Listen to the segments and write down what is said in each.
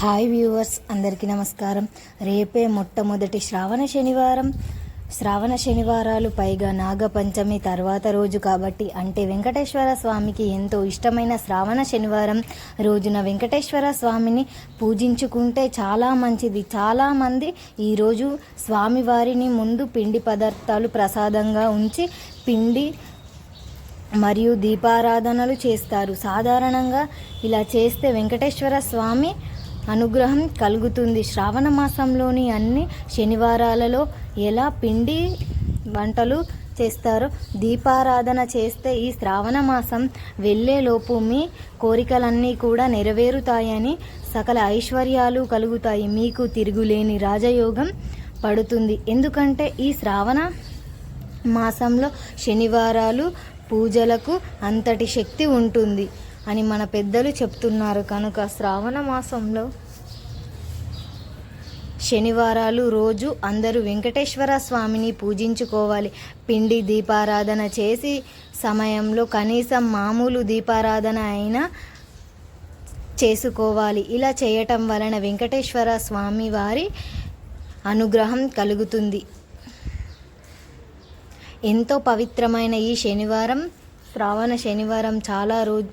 Hi viewers అందరికీ నమస్కారం. రేపే మొట్టమొదటి శ్రావణ శనివారం. శ్రావణ శనివారాలు పైగా నాగపంచమి తర్వాత రోజు కాబట్టి అంటే వెంకటేశ్వర స్వామికి ఎంతో ఇష్టమైన శ్రావణ శనివారం. రోజున వెంకటేశ్వర స్వామిని పూజించుకుంటే చాలా మంచిది. చాలామంది ఈరోజు స్వామివారిని ముందు పిండి పదార్థాలు ప్రసాదంగా ఉంచి పిండి మరియు దీపారాధనలు చేస్తారు. సాధారణంగా ఇలా చేస్తే వెంకటేశ్వర స్వామి అనుగ్రహం కలుగుతుంది. శ్రావణ మాసంలోని అన్ని శనివారాలలో ఎలా పిండి వంటలు చేస్తారో దీపారాధన చేస్తే ఈ శ్రావణ మాసం వెళ్ళేలోపు మీ కోరికలన్నీ కూడా నెరవేరుతాయని సకల ఐశ్వర్యాలు కలుగుతాయి. మీకు తిరుగులేని రాజయోగం పడుతుంది. ఎందుకంటే ఈ శ్రావణ మాసంలో శనివారాలు పూజలకు అంతటి శక్తి ఉంటుంది. అని మన పెద్దలు చెప్తున్నారు కనుక శ్రావణ మాసంలో శనివారాలు రోజు అందరూ వెంకటేశ్వర స్వామిని పూజించుకోవాలి. పిండి దీపారాధన చేసి సమయంలో కనీసం మామూలు దీపారాధన అయినా చేసుకోవాలి. ఇలా చేయటం వలన వెంకటేశ్వర స్వామి వారి అనుగ్రహం కలుగుతుంది. ఎంతో పవిత్రమైన ఈ శనివారం శ్రావణ శనివారం చాలా రోజు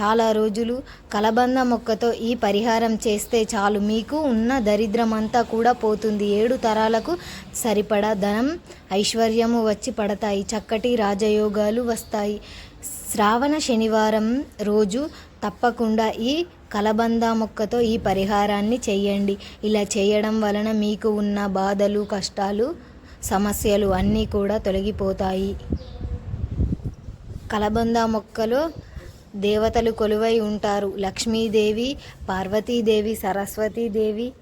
చాలా రోజులు కలబంద మొక్కతో ఈ పరిహారం చేస్తే చాలు. మీకు ఉన్న దరిద్రమంతా కూడా పోతుంది. ఏడు తరాలకు సరిపడా ధనం ఐశ్వర్యము వచ్చి పడతాయి. చక్కటి రాజయోగాలు వస్తాయి. శ్రావణ శనివారం రోజు తప్పకుండా ఈ కలబంద మొక్కతో ఈ పరిహారాన్ని చేయండి. ఇలా చేయడం వలన మీకు ఉన్న బాధలు కష్టాలు సమస్యలు అన్నీ కూడా తొలగిపోతాయి. కలబంద మొక్కలో దేవతలు కొలువై ఉంటారు. లక్ష్మీదేవి పార్వతీదేవి సరస్వతీదేవి.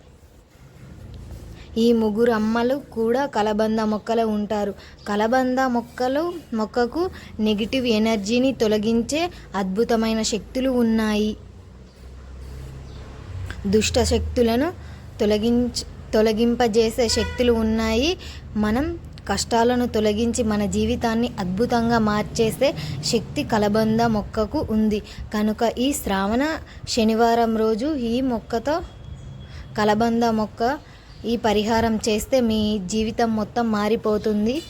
ఈ ముగ్గురు అమ్మలు కూడా కలబంద మొక్కలు ఉంటారు. కలబంద మొక్కలు మొక్కకు నెగిటివ్ ఎనర్జీని తొలగించే అద్భుతమైన శక్తులు ఉన్నాయి. దుష్ట శక్తులను తొలగించ తొలగింపజేసే శక్తులు ఉన్నాయి. మనం కష్టాలను తొలగించి మన జీవితాన్ని అద్భుతంగా మార్చేసే శక్తి కలబంద మొక్కకు ఉంది. కనుక ఈ శ్రావణ శనివారం రోజు ఈ మొక్కతో కలబంద మొక్క ఈ పరిహారం చేస్తే మీ జీవితం మొత్తం మారిపోతుంది.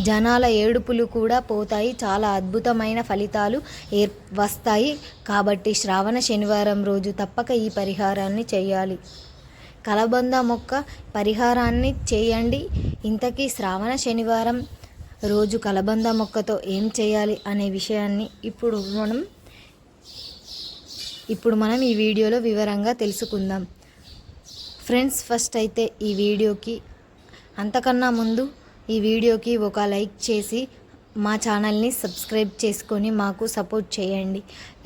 జనాల ఏడుపులు కూడా పోతాయి. చాలా అద్భుతమైన ఫలితాలు ఏర్ వస్తాయి. కాబట్టి శ్రావణ శనివారం రోజు తప్పక ఈ పరిహారాన్ని చేయాలి. కలబంద మొక్క పరిహారాన్ని చేయండి. ఇంతకీ శ్రావణ శనివారం రోజు కలబంద మొక్కతో ఏం చేయాలి అనే విషయాన్ని ఇప్పుడు మనం ఇప్పుడు మనం ఈ వీడియోలో వివరంగా తెలుసుకుందాం. ఫ్రెండ్స్ ఫస్ట్ అయితే ఈ వీడియోకి అంతకన్నా ముందు ఈ వీడియోకి ఒక లైక్ చేసి మా ఛానల్ని సబ్స్క్రైబ్ చేసుకొని మాకు సపోర్ట్ చేయండి.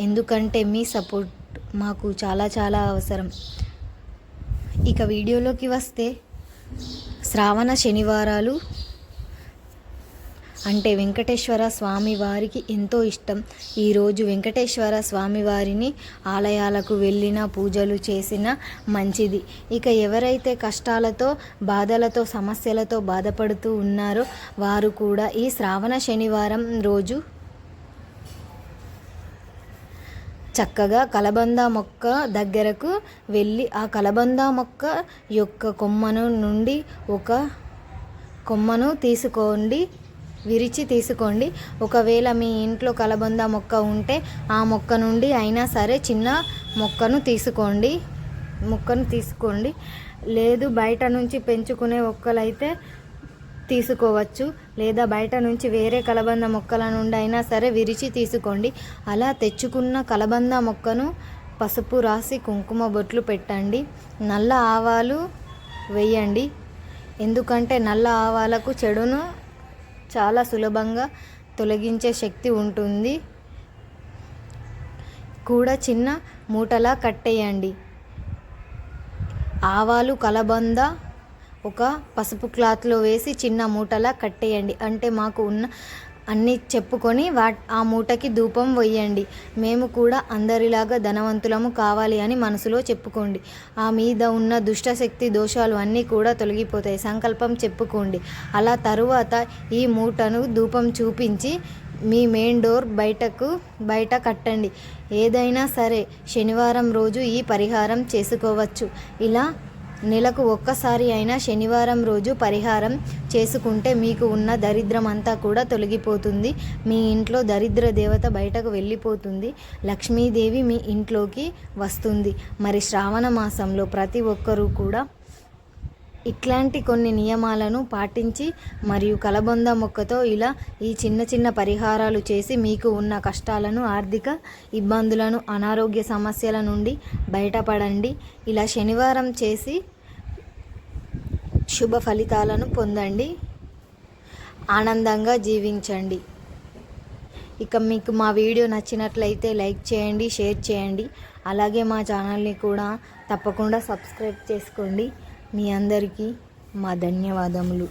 ఎందుకంటే మీ సపోర్ట్ మాకు చాలా చాలా అవసరం. ఇక వీడియోలోకి వస్తే శ్రావణ శనివారాలు అంటే వెంకటేశ్వర స్వామి వారికి ఎంతో ఇష్టం. ఈరోజు వెంకటేశ్వర స్వామి వారిని ఆలయాలకు వెళ్ళిన పూజలు చేసిన మంచిది. ఇక ఎవరైతే కష్టాలతో బాధలతో సమస్యలతో బాధపడుతూ ఉన్నారో వారు కూడా ఈ శ్రావణ శనివారం రోజు చక్కగా కలబంద మొక్క దగ్గరకు వెళ్ళి ఆ కలబంద మొక్క యొక్క కొమ్మను నుండి ఒక కొమ్మను తీసుకోండి విరిచి తీసుకోండి. ఒకవేళ మీ ఇంట్లో కలబంద మొక్క ఉంటే ఆ మొక్క నుండి అయినా సరే చిన్న మొక్కను తీసుకోండి మొక్కను తీసుకోండి. లేదు బయట నుంచి పెంచుకునే మొక్కలైతే తీసుకోవచ్చు. లేదా బయట నుంచి వేరే కలబంద మొక్కల నుండి అయినా సరే విరిచి తీసుకోండి. అలా తెచ్చుకున్న కలబంద మొక్కను పసుపు రాసి కుంకుమ బొట్లు పెట్టండి. నల్ల ఆవాలు వేయండి. ఎందుకంటే నల్ల ఆవాలకు చెడును చాలా సులభంగా తొలగించే శక్తి ఉంటుంది. కూడా చిన్న మూటలా కట్టేయండి. ఆవాలు కలబంద ఒక పసుపు క్లాత్లో వేసి చిన్న మూటలా కట్టేయండి. అంటే మాకు ఉన్న అన్నీ చెప్పుకొని వా ఆ మూటకి ధూపం వేయండి మేము కూడా అందరిలాగా ధనవంతులము కావాలి అని మనసులో చెప్పుకోండి. ఆ మీద ఉన్న దుష్టశక్తి దోషాలు అన్నీ కూడా తొలగిపోతాయి. సంకల్పం చెప్పుకోండి. అలా తరువాత ఈ మూటను ధూపం చూపించి మీ మెయిన్ డోర్ బయటకు బయట కట్టండి. ఏదైనా సరే శనివారం రోజు ఈ పరిహారం చేసుకోవచ్చు. ఇలా నెలకు ఒక్కసారి అయినా శనివారం రోజు పరిహారం చేసుకుంటే మీకు ఉన్న దరిద్రం అంతా కూడా తొలగిపోతుంది. మీ ఇంట్లో దరిద్ర దేవత బయటకు వెళ్ళిపోతుంది. లక్ష్మీదేవి మీ ఇంట్లోకి వస్తుంది. మరి శ్రావణ మాసంలో ప్రతి ఒక్కరూ కూడా ఇట్లాంటి కొన్ని నియమాలను పాటించి మరియు కలబంద మొక్కతో ఇలా ఈ చిన్న చిన్న పరిహారాలు చేసి మీకు ఉన్న కష్టాలను ఆర్థిక ఇబ్బందులను అనారోగ్య సమస్యల నుండి బయటపడండి. ఇలా శనివారం చేసి శుభ ఫలితాలను పొందండి. ఆనందంగా జీవించండి. ఇక మీకు మా వీడియో నచ్చినట్లయితే లైక్ చేయండి షేర్ చేయండి. అలాగే మా ఛానల్ని కూడా తప్పకుండా సబ్స్క్రైబ్ చేసుకోండి. మీ అందరికీ మా ధన్యవాదములు.